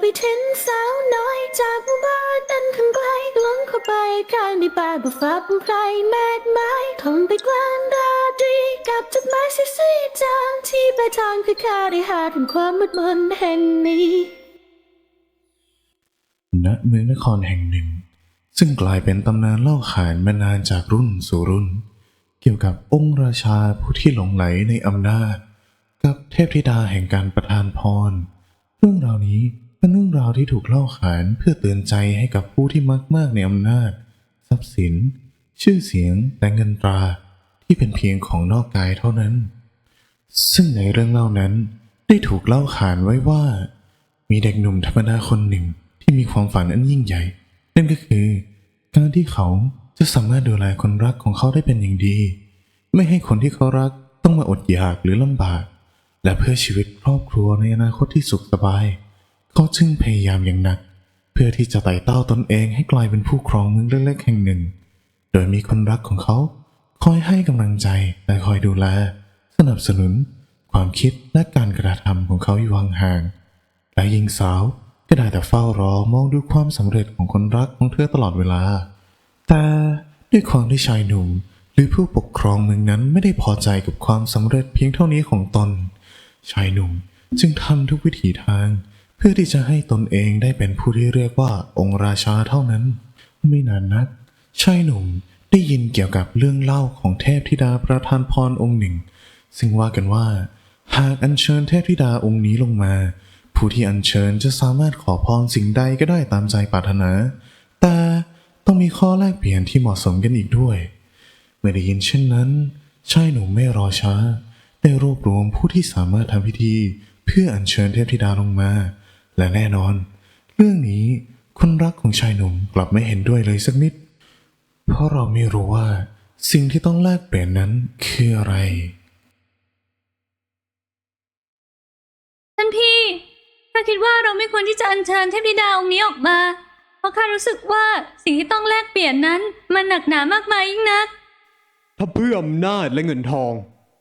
ไปถึงสาวน้อยจากหมู่บ้านอันคันไกลหลงเข้าไปข้างในป่าบุฟ้าเป็นไพรแมกไม้ทงไปกลางราตรีกับจดหมายสีๆจางที่ปลายทางคือข้าได้หาถึงความมืดมนแห่งนี้ ณเมืองนครแห่งหนึ่ง ซึ่งกลายเป็นตำนานเล่าขานมานานจากรุ่นสู่รุ่น เกี่ยวกับองค์ราชาผู้ที่หลงไหลในอำนาจ กับเทพธิดาแห่งการประทานพรเรื่องราวนี้ เป็นเรื่องราวที่ถูกเล่าขานเพื่อเตือนใจให้กับผู้ที่มักมากในอำนาจ ทรัพย์สิน ชื่อเสียงและเงินตราที่เป็นเพียงของนอกกายเท่านั้น ซึ่งในเรื่องเล่านั้นได้ถูกเล่าขานไว้ว่า มีเด็กหนุ่มธรรมดาคนหนึ่งที่มีความฝันอันยิ่งใหญ่ นั่นก็คือการที่เขาจะสามารถดูแลคนรักของเขาได้เป็นอย่างดี ไม่ให้คนที่เขารักต้องมาอดอยากหรือลำบาก และเพื่อชีวิตครอบครัวในอนาคตที่สุขสบาย เขาจึงพยายามอย่างหนัก เพื่อที่จะไต่เต้าตนเองให้กลายเป็นผู้ครองเมืองเล็กๆแห่งหนึ่ง โดยมีคนรักของเขาคอยให้กำลังใจและคอยดูแล สนับสนุน ความคิดและการกระทำของเขาอยู่ห่างๆและหญิงสาวก็ได้แต่เฝ้ารอมองดูความสำเร็จของคนรักของเธอตลอดเวลา แต่ด้วยความที่ชายหนุ่มหรือผู้ปกครองเมืองนั้นไม่ได้พอใจกับความสำเร็จเพียงเท่านี้ของตน ชายหนุ่มจึงทำทุกวิถีทาง เพื่อที่จะให้ตนเองได้เป็นผู้ที่เรียกว่าองค์ราชาเท่านั้น ไม่นานนักชายหนุ่มได้ยินเกี่ยวกับเรื่องเล่าของเทพธิดาประทานพรองค์หนึ่ง ซึ่งว่ากันว่า หากอัญเชิญเทพธิดาองค์นี้ลงมา ผู้ที่อัญเชิญจะสามารถขอพรสิ่งใดก็ได้ตามใจปรารถนา แต่ต้องมีข้อแลกเปลี่ยนที่เหมาะสมกันอีกด้วย เมื่อได้ยินเช่นนั้นชายหนุ่มไม่รอช้า ได้รวบรวมผู้ที่สามารถทำพิธี เพื่ออัญเชิญเทพธิดาลงมา และแน่นอน เรื่องนี้คนรักของชายหนุ่มกลับไม่เห็นด้วยเลยสักนิด เพราะเราไม่รู้ว่า สิ่งที่ต้องแลกเปลี่ยนนั้นคืออะไร ท่านพี่ข้าคิดว่าเราไม่ควรที่จะอัญเชิญเทพธิดาองค์นี้ออกมา เพราะข้ารู้สึกว่าสิ่งที่ต้องแลกเปลี่ยนนั้นมันหนักหนามากมายยิ่งนัก ถ้าเพื่ออำนาจและเงินทอง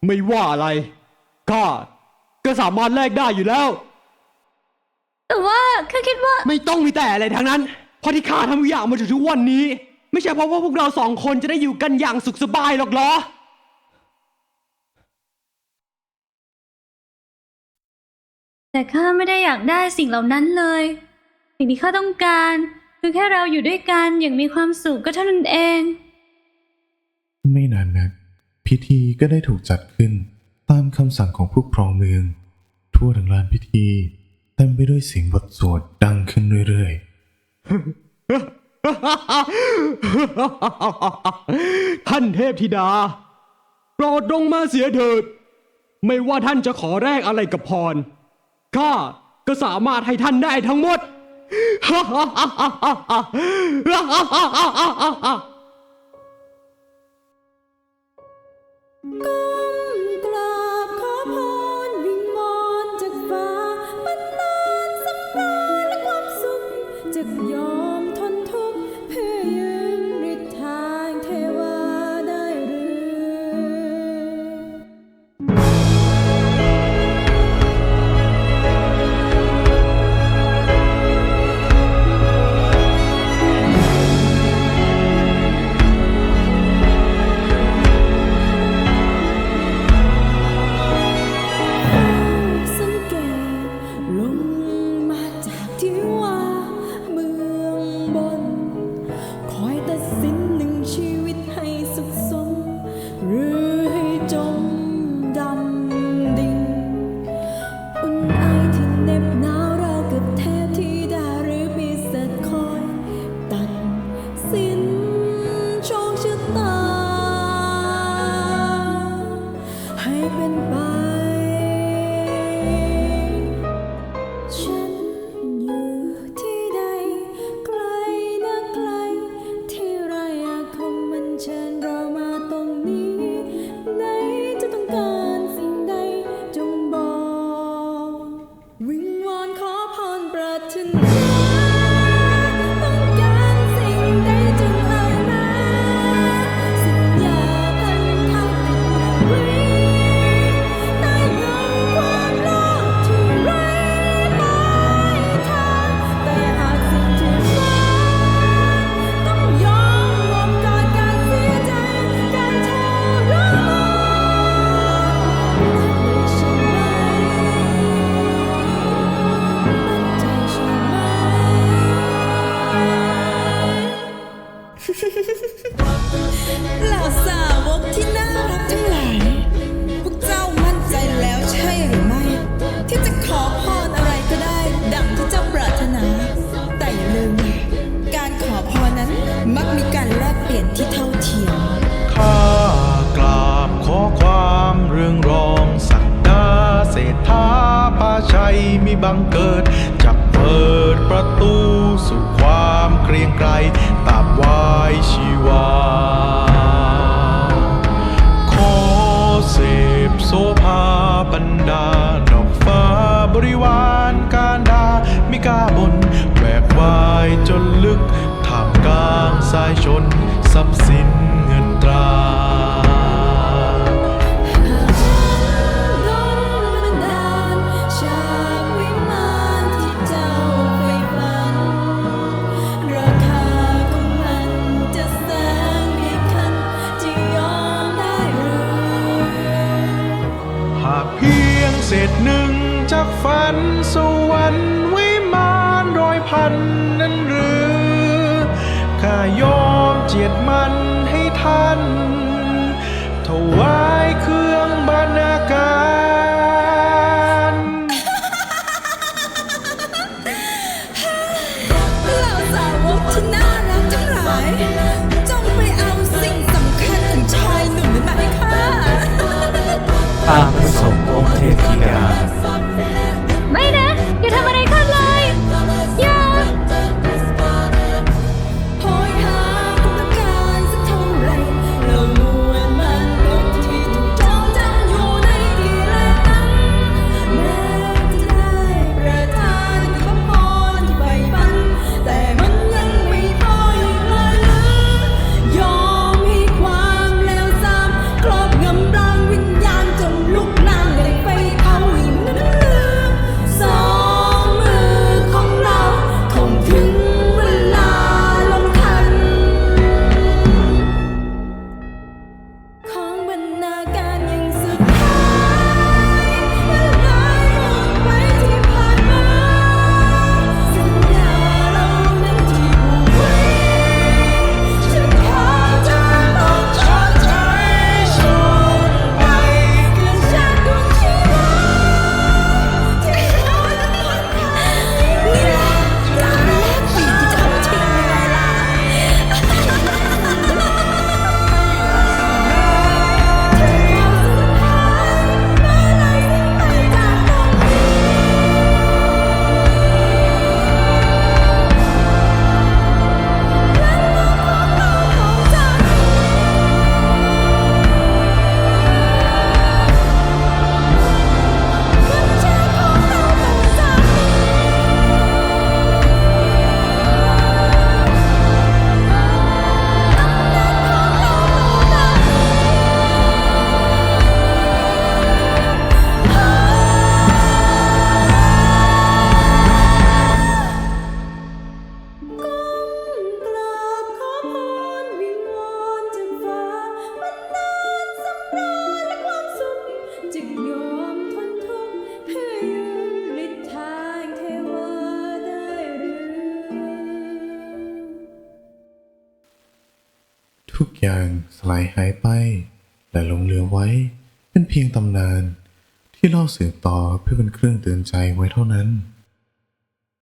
ไม่ว่าอะไรข้าก็สามารถแลกได้อยู่แล้ว แต่ว่าข้าคิดว่า ไม่ต้องมีแต่อะไรทั้งนั้นเพราะที่ข้าทำทุกอย่างมาถึงทุกวันนี้ ไม่ใช่เพราะว่าพวกเราสองคนจะได้อยู่กันอย่างสุขสบายหรอกเหรอ แต่ข้าไม่ได้อยากได้สิ่งเหล่านั้นเลย สิ่งที่ข้าต้องการ คือแค่เราอยู่ด้วยกันอย่างมีความสุขก็เท่านั้นเอง ไม่นานนัก พิธีก็ได้ถูกจัดขึ้นตามคำสั่งของผู้ครองเมือง ทั่วทั้งลานพิธี เต็มไปด้วยเสียงบทสวดดังขึ้นเรื่อยๆ ท่านเทพธิดา โปรดลงมาเสียเถิด ไม่ว่าท่านจะขอแลกอะไรกับพร ข้าก็สามารถให้ท่านได้ทั้งหมดก อังเกิด จะเปิดประตูสู่ความเกรียงไกรตับวายชีวา ขอเสพโซภาบรรดาดอกฟ้าบริวารการดามิกาบนแบกวายจนลึกท่ามกลางสายชนทรัพย์สิน จากฝันสวรรค์วิมานร้อยพันนั้นหรือข้าย ทุกอย่างสลายหายไป และหลงเหลือไว้ เป็นเพียงตำนาน ที่เล่าสืบต่อเพื่อเป็นเครื่องเตือนใจไว้เท่านั้น